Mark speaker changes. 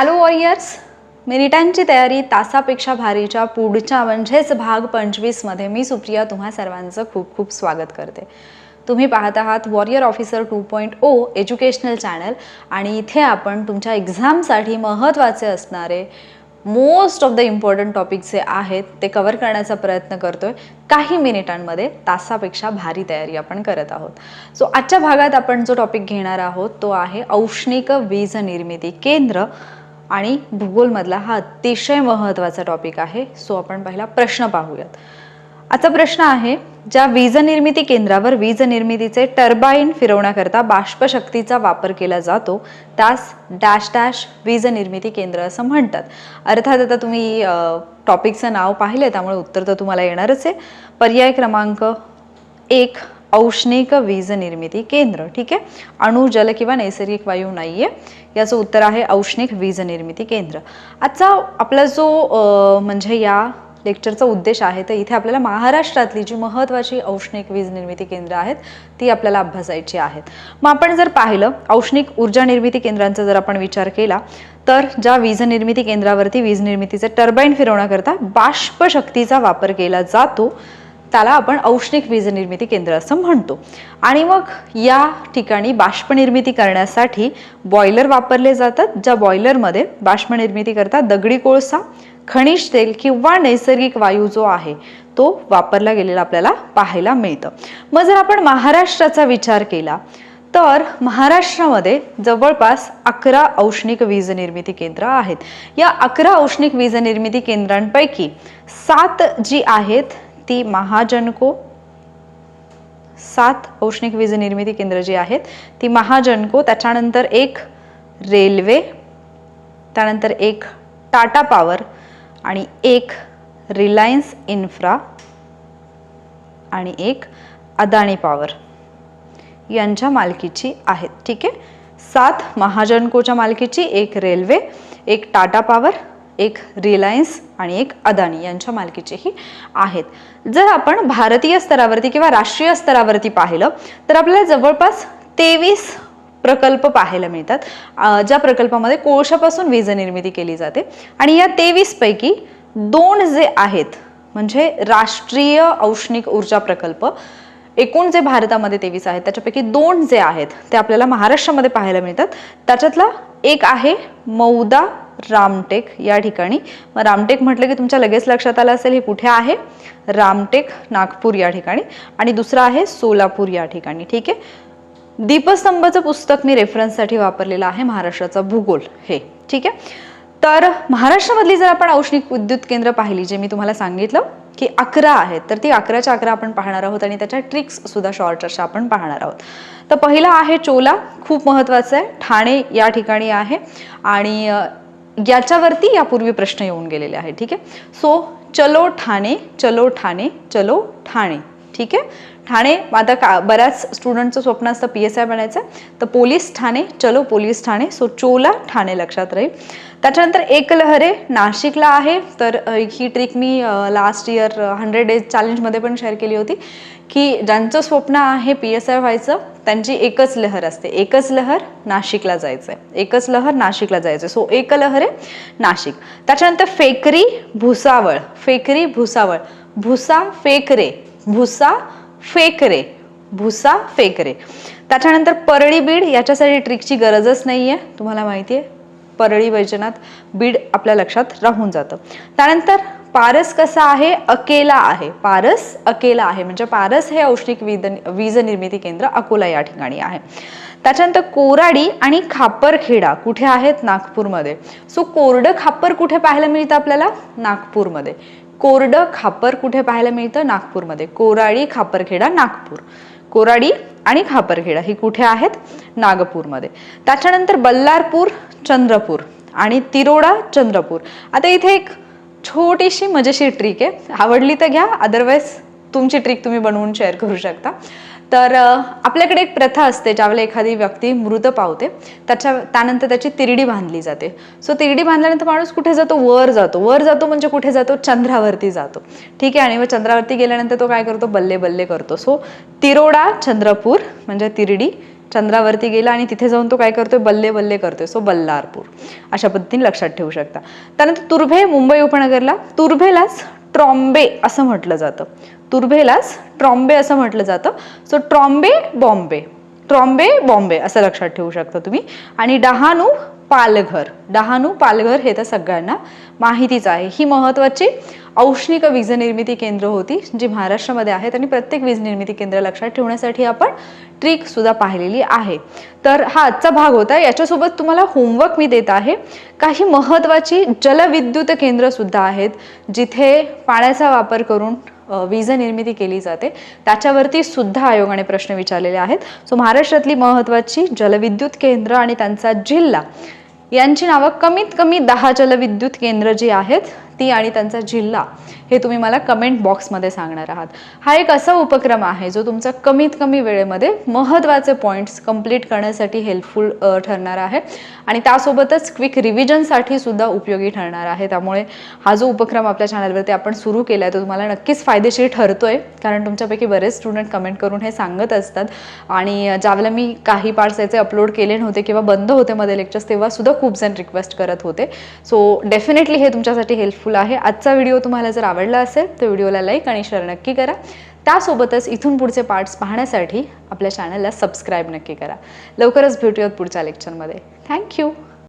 Speaker 1: Hello warriors मिनिटांची तयारी तासापेक्षा भारीच्या पुढच्या म्हणजेच भाग पंचवीसमध्ये मी सुप्रिया तुम्हा सर्वांचं खूप खूप स्वागत करते. तुम्ही पाहत आहात warrior officer two point O educational channel आणि इथे आपण तुमच्या एक्झामसाठी महत्त्वाचे असणारे most of the important topic जे आहेत ते कवर करण्याचा प्रयत्न करतोय. काही मिनिटांमध्ये तासापेक्षा भारी तयारी आपण करत आहोत. सो आजच्या भागात आपण जो टॉपिक घेणार आहोत तो आहे औष्णिक वीज निर्मिती केंद्र. आणि भूगोलमधला हा अतिशय महत्त्वाचा टॉपिक आहे. सो आपण पहिला प्रश्न पाहूयात. आजचा प्रश्न आहे ज्या वीज निर्मिती केंद्रावर वीज निर्मितीचे टर्बाईन फिरवण्याकरता बाष्पशक्तीचा वापर केला जातो त्यास डॅश डॅश वीज निर्मिती केंद्र असं म्हणतात. अर्थात आता तुम्ही टॉपिकचं नाव पाहिलं त्यामुळे उत्तर तर तुम्हाला येणारच आहे. पर्याय क्रमांक एक औष्णिक वीज निर्मिती केंद्र ठीक आहे? अणु जल किंवा नैसर्गिक वायू नाही आहे याचं उत्तर आहे औष्णिक वीज निर्मिती केंद्र. आजचा आपला जो म्हणजे या लेक्चरचा उद्देश आहे तर इथे आपल्याला महाराष्ट्रातली जी महत्त्वाची औष्णिक वीज निर्मिती केंद्र आहेत ती आपल्याला अभ्यासायची आहेत. मग आपण जर पाहिलं औष्णिक ऊर्जा निर्मिती केंद्रांचा जर आपण विचार केला तर ज्या वीज निर्मिती केंद्रावरती वीज निर्मितीचे टर्बाईन फिरवण्याकरता बाष्प शक्तीचा वापर केला जातो त्याला आपण औष्णिक वीज निर्मिती केंद्र असं म्हणतो. आणि मग या ठिकाणी बाष्प निर्मिती करण्यासाठी बॉयलर वापरले जातात ज्या बॉयलरमध्ये बाष्प निर्मिती करता दगडी कोळसा खनिज तेल किंवा नैसर्गिक वायू जो आहे तो वापरला गेलेला आपल्याला पाहायला मिळतं. मग जर आपण महाराष्ट्राचा विचार केला तर महाराष्ट्रामध्ये जवळपास अकरा औष्णिक वीज निर्मिती केंद्र आहेत. या अकरा औष्णिक वीज निर्मिती केंद्रांपैकी सात जी आहेत ती महाजनको सात औष्णिक वीज निर्मिती केंद्र जी आहेत ती महाजनको त्याच्यानंतर एक रेल्वे त्यानंतर एक टाटा पॉवर आणि एक रिलायन्स इन्फ्रा आणि एक अदानी पॉवर यांच्या मालकीची आहेत. ठीक आहे? सात महाजनकोच्या मालकीची एक रेल्वे एक टाटा पॉवर एक रिलायन्स आणि एक अदानी यांच्या मालकीचेही आहेत. जर आपण भारतीय स्तरावरती किंवा राष्ट्रीय स्तरावरती पाहिलं तर आपल्याला जवळपास तेवीस प्रकल्प पाहायला मिळतात ज्या प्रकल्पामध्ये कोळशापासून वीज निर्मिती केली जाते. आणि या तेवीसपैकी दोन जे आहेत म्हणजे राष्ट्रीय औष्णिक ऊर्जा प्रकल्प एकूण जे भारतामध्ये तेवीस आहेत त्याच्यापैकी दोन जे आहेत ते आपल्याला महाराष्ट्रामध्ये पाहायला मिळतात. त्याच्यातला एक आहे मौदा रामटेक या ठिकाणी. मग रामटेक म्हटलं की तुमच्या लगेच लक्षात आलं असेल हे कुठे आहे? रामटेक नागपूर या ठिकाणी. आणि दुसरं आहे सोलापूर या ठिकाणी. ठीक आहे? दीपस्तंभाचं पुस्तक मी रेफरन्ससाठी वापरलेलं आहे महाराष्ट्राचा भूगोल. हे. ठीक आहे? तर महाराष्ट्रामधली जर आपण औष्णिक विद्युत केंद्र पाहिली जे मी तुम्हाला सांगितलं की अकरा आहेत तर ती अकराच्या अकरा आपण पाहणार आहोत आणि त्याच्या ट्रिक्स सुद्धा शॉर्ट अशा आपण पाहणार आहोत. तर पहिला आहे चोला खूप महत्त्वाचं आहे. ठाणे या ठिकाणी आहे. आणि याच्यावरती यापूर्वी प्रश्न येऊन गेलेले आहे ठीक आहे? सो चलो ठाणे चलो ठाणे चलो ठाणे ठीक आहे? ठाणे आता का बऱ्याच स्टुडंटचं स्वप्न असतं पी एस आय बनायचं. तर पोलीस ठाणे चलो पोलीस ठाणे. सो चोला ठाणे लक्षात राहील. त्याच्यानंतर एक लहरे नाशिकला आहे. तर ही ट्रिक मी लास्ट इयर हंड्रेड डेज चॅलेंजमध्ये पण शेअर केली होती. की ज्यांचं स्वप्न आहे पी एस आय व्हायचं त्यांची एकच लहर असते. एकच लहर नाशिकला जायचं आहे एकच लहर नाशिकला जायचं सो एक लहर आहे नाशिक. त्याच्यानंतर फेकरी भुसावळ. फेकरी भुसावळ. भुसा फेकरे. भुसा फेकरे भुसा फेकरे. त्याच्यानंतर परळी बीड याच्यासाठी ट्रिकची गरजच नाही आहे तुम्हाला माहिती आहे. परळी वैजनाथ बीड आपल्या लक्षात राहून जातं. त्यानंतर पारस कसा आहे? अकेला आहे. पारस अकेला आहे. म्हणजे पारस हे औष्णिक वीज वीज निर्मिती केंद्र अकोला या ठिकाणी आहे. त्याच्यानंतर कोराडी आणि खापरखेडा कुठे आहेत? नागपूरमध्ये. सो कोरडं खापर कुठे पाहायला मिळतं आपल्याला? नागपूरमध्ये. कोरडं खापर कुठे पाहायला मिळतं? नागपूरमध्ये. कोराडी खापरखेडा नागपूर. कोराडी आणि खापरखेडा ही कुठे आहेत? नागपूरमध्ये. त्याच्यानंतर बल्लारपूर चंद्रपूर आणि तिरोडा चंद्रपूर. आता इथे एक छोटीशी मजेशीर ट्रिक आहे. आवडली तर घ्या अदरवाईज तुमची ट्रिक तुम्ही बनवून शेअर करू शकता. तर आपल्याकडे एक प्रथा असते ज्यावेळेला एखादी व्यक्ती मृत पावते त्याच्या त्यानंतर त्याची तिरडी बांधली जाते. सो तिरडी बांधल्यानंतर माणूस कुठे जातो? वर जातो. वर जातो म्हणजे कुठे जातो? चंद्रावरती जातो. ठीक आहे? आणि मग चंद्रावरती गेल्यानंतर तो काय करतो? बल्ले बल्ले करतो. सो तिरोडा चंद्रपूर म्हणजे तिरडी चंद्रावरती गेला आणि तिथे जाऊन तो काय करतोय? बल्ले बल्ले करतोय. सो बल्लारपूर. अशा पद्धतीने लक्षात ठेवू शकता. त्यानंतर तुर्भे मुंबई उपनगरला तुर्भेलाच ट्रॉम्बे असं म्हटलं जातं. तुर्भेलाच ट्रॉम्बे असं म्हटलं जातं. सो ट्रॉम्बे बॉम्बे. ट्रॉम्बे बॉम्बे असं लक्षात ठेवू शकता तुम्ही. आणि डहाणू पालघर. डहाणू पालघर हे तर सगळ्यांना माहितीच आहे. ही महत्त्वाची औष्णिक वीज निर्मिती केंद्र होती जी महाराष्ट्रामध्ये आहेत आणि प्रत्येक वीज निर्मिती केंद्र लक्षात ठेवण्यासाठी आपण ट्रिक सुद्धा पाहिलेली आहे. तर हा आजचा भाग होता. याच्यासोबत तुम्हाला होमवर्क मी देत आहे. काही महत्त्वाची जलविद्युत केंद्र सुद्धा आहेत जिथे पाण्याचा वापर करून वीज निर्मिती केली जाते. त्याच्यावरती सुद्धा आयोगाने प्रश्न विचारलेले आहेत. सो महाराष्ट्रातली महत्त्वाची जलविद्युत केंद्र आणि त्यांचा जिल्हा यांची नावं कमीत कमी दहा जलविद्युत केंद्र जी आहेत ती आणि त्यांचा जिल्हा हे तुम्ही मला कमेंट बॉक्समध्ये सांगणार आहात. हा एक असा उपक्रम आहे जो तुमचा कमीत कमी वेळेमध्ये महत्त्वाचे पॉईंट्स कंप्लीट करण्यासाठी हेल्पफुल ठरणार आहे. आणि त्यासोबतच क्विक रिव्हिजनसाठी सुद्धा उपयोगी ठरणार आहे. त्यामुळे हा जो उपक्रम आपल्या चॅनलवरती आपण सुरू केला आहे तो तुम्हाला नक्कीच फायदेशीर ठरतो आहे कारण तुमच्यापैकी बरेच स्टुडंट कमेंट करून हे सांगत असतात. आणि ज्यावेळेला मी काही पार्ट्स याचे अपलोड केले नव्हते किंवा बंद होते मध्ये लेक्चर्स तेव्हा सुद्धा खूप जण रिक्वेस्ट करत होते. सो डेफिनेटली हे तुमच्यासाठी हेल्पफुल हेल्पफुल आहे. आजचा व्हिडिओ तुम्हाला जर आवडला असेल तर व्हिडिओला लाईक आणि शेअर नक्की करा. त्यासोबतच इथून पुढचे पार्ट्स पाहण्यासाठी आपल्या चॅनलला सबस्क्राईब नक्की करा. लवकरच भेटूयात पुढच्या लेक्चरमध्ये थँक्यू